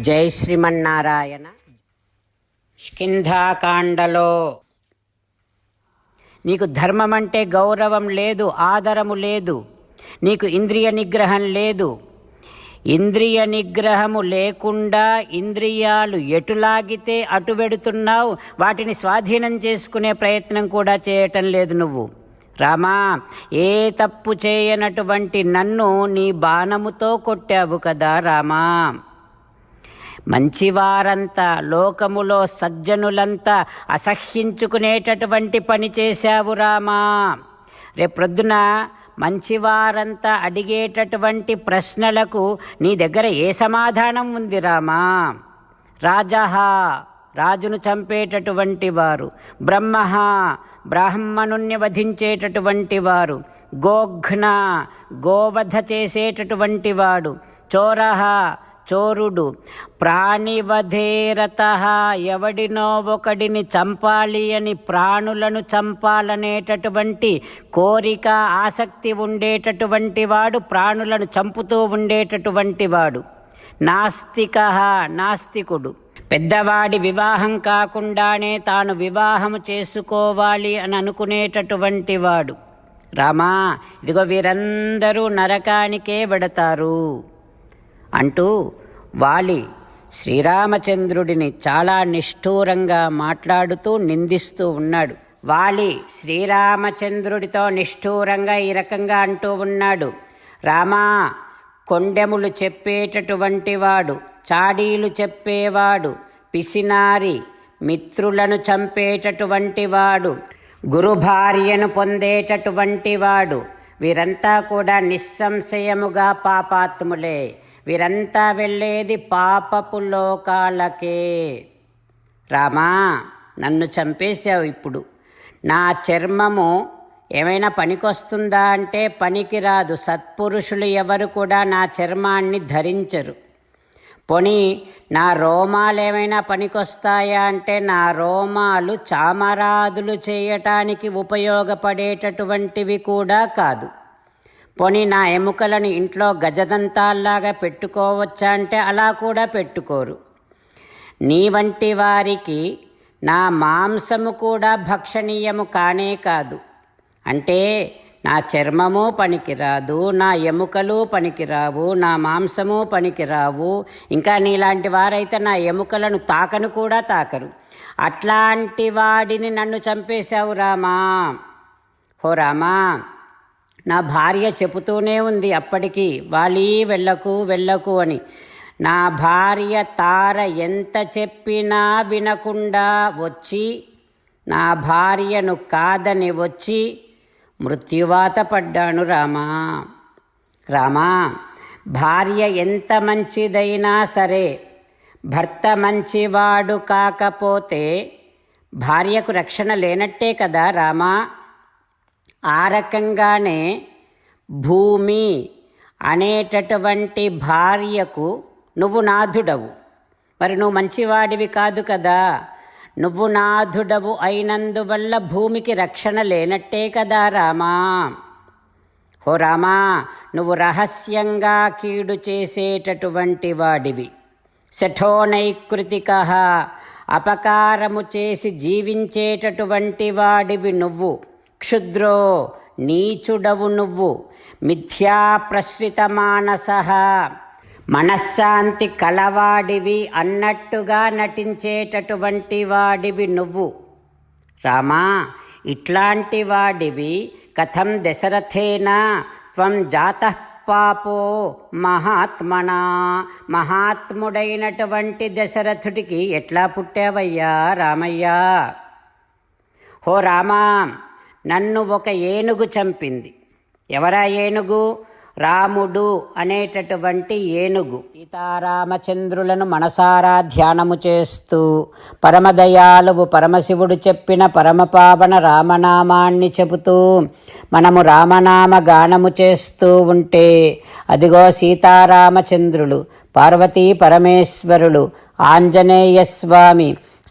జై శ్రీమన్నారాయణ. స్కింధాకాండలో నీకు ధర్మం అంటే గౌరవం లేదు ఆదరము లేదు నీకు ఇంద్రియ నిగ్రహం లేదు. ఇంద్రియ నిగ్రహము లేకుండా ఇంద్రియాలు ఎటు లాగితే అటు వెడుతున్నావు వాటిని స్వాధీనం చేసుకునే ప్రయత్నం కూడా చేయటం లేదు నువ్వు. రామా ఏ తప్పు చేయనటువంటి నన్ను నీ బాణముతో కొట్టావు కదా రామా. మంచివారంతా లోకములో సజ్జనులంతా అసహ్యించుకునేటటువంటి పని చేశావు రామా. రేపొద్దున మంచివారంతా అడిగేటటువంటి ప్రశ్నలకు నీ దగ్గర ఏ సమాధానం ఉంది రామా? రాజహ రాజును చంపేటటువంటి వారు బ్రహ్మ బ్రాహ్మణుణ్ణి వధించేటటువంటి వారు గోఘ్న గోవధ చేసేటటువంటి వాడు చోరహ చోరుడు. ప్రాణివధేరత ఎవడినో ఒకడిని చంపాలి అని ప్రాణులను చంపాలనేటటువంటి కోరిక ఆసక్తి ఉండేటటువంటి వాడు ప్రాణులను చంపుతూ ఉండేటటువంటి వాడు. నాస్తిక నాస్తికుడు. పెద్దవాడి వివాహం కాకుండానే తాను వివాహము చేసుకోవాలి అని అనుకునేటటువంటి వాడు. రామా ఇదిగో వీరందరూ నరకానికే వెడతారు. అంటూ వాలి శ్రీరామచంద్రుడిని చాలా నిష్ఠూరంగా మాట్లాడుతూ నిందిస్తూ ఉన్నాడు. వాలి శ్రీరామచంద్రుడితో నిష్ఠూరంగా ఈ రకంగా అంటూ ఉన్నాడు. రామా కొండెములు చెప్పేటటువంటి వాడు చాడీలు చెప్పేవాడు పిసినారి మిత్రులను చంపేటటువంటి వాడు గురుభార్యను పొందేటటువంటి వాడు వీరంతా కూడా నిస్సంశయముగా పాపాత్ములే. వీరంతా వెళ్ళేది పాపపు లోకాలకే. రామా నన్ను చంపేశావు ఇప్పుడు. నా చర్మము ఏమైనా పనికొస్తుందా అంటే పనికిరాదు. సత్పురుషులు ఎవరు కూడా నా చర్మాన్ని ధరించరు. పోనీ నా రోమాలు ఏమైనా పనికొస్తాయా అంటే నా రోమాలు చామరాదులు చేయటానికి ఉపయోగపడేటటువంటివి కూడా కాదు. పోనీ నా ఎముకలను ఇంట్లో గజదంతాల్లాగా పెట్టుకోవచ్చా అంటే అలా కూడా పెట్టుకోరు. నీ వంటి వారికి నా మాంసము కూడా భక్షణీయము కానే కాదు. అంటే నా చర్మము పనికిరాదు నా ఎముకలు పనికిరావు నా మాంసము పనికిరావు. ఇంకా నీలాంటి వారైతే నా ఎముకలను తాకను కూడా తాకరు. అట్లాంటి వాడిని నన్ను చంపేశావు రామా. హో రామా నా భార్య చెబుతూనే ఉంది అప్పటికి వాళ్ళీ వెళ్ళకు వెళ్ళకు అని. నా భార్య తార ఎంత చెప్పినా వినకుండా వచ్చి నా భార్యను కాదని వచ్చి మృత్యువాత పడ్డాను రామా. రామా భార్య ఎంత మంచిదైనా సరే భర్త మంచివాడు కాకపోతే భార్యకు రక్షణ లేనట్టే కదా రామా. ఆ రకంగానే భూమి అనేటటువంటి భార్యకు నువ్వు నాథుడవు మరి నువ్వు మంచివాడివి కాదు కదా. నువ్వు నాథుడవు అయినందువల్ల భూమికి రక్షణ లేనట్టే కదా రామా. హో రామా నువ్వు రహస్యంగా కీడు చేసేటటువంటి వాడివి. శఠోనైకృతిక అపకారము చేసి జీవించేటటువంటి వాడివి నువ్వు. క్షుద్రో నీచుడవు నువ్వు. మిథ్యా ప్రశ్రిత మానస. మనశ్శాంతి కలవాడివి అన్నట్టుగా నటించేటటువంటి వాడివి నువ్వు. రామా ఇట్లాంటి వాడివి కథం దశరథేనా? త్వం జాత పాపో మహాత్మనా? మహాత్ముడైనటువంటి దశరథుడికి ఎట్లా పుట్టావయ్యా రామయ్యా? హో రామా నన్ను ఒక ఏనుగు చంపింది. ఎవరా ఏనుగు? రాముడు అనేటటువంటి ఏనుగు. సీతారామచంద్రులను మనసారా ధ్యానము చేస్తూ పరమదయాలువు పరమశివుడు చెప్పిన పరమపావన రామనామాన్ని చెబుతూ మనము రామనామ గానము చేస్తూ ఉంటే అదిగో సీతారామచంద్రులు పార్వతీ పరమేశ్వరులు ఆంజనేయ స్వామి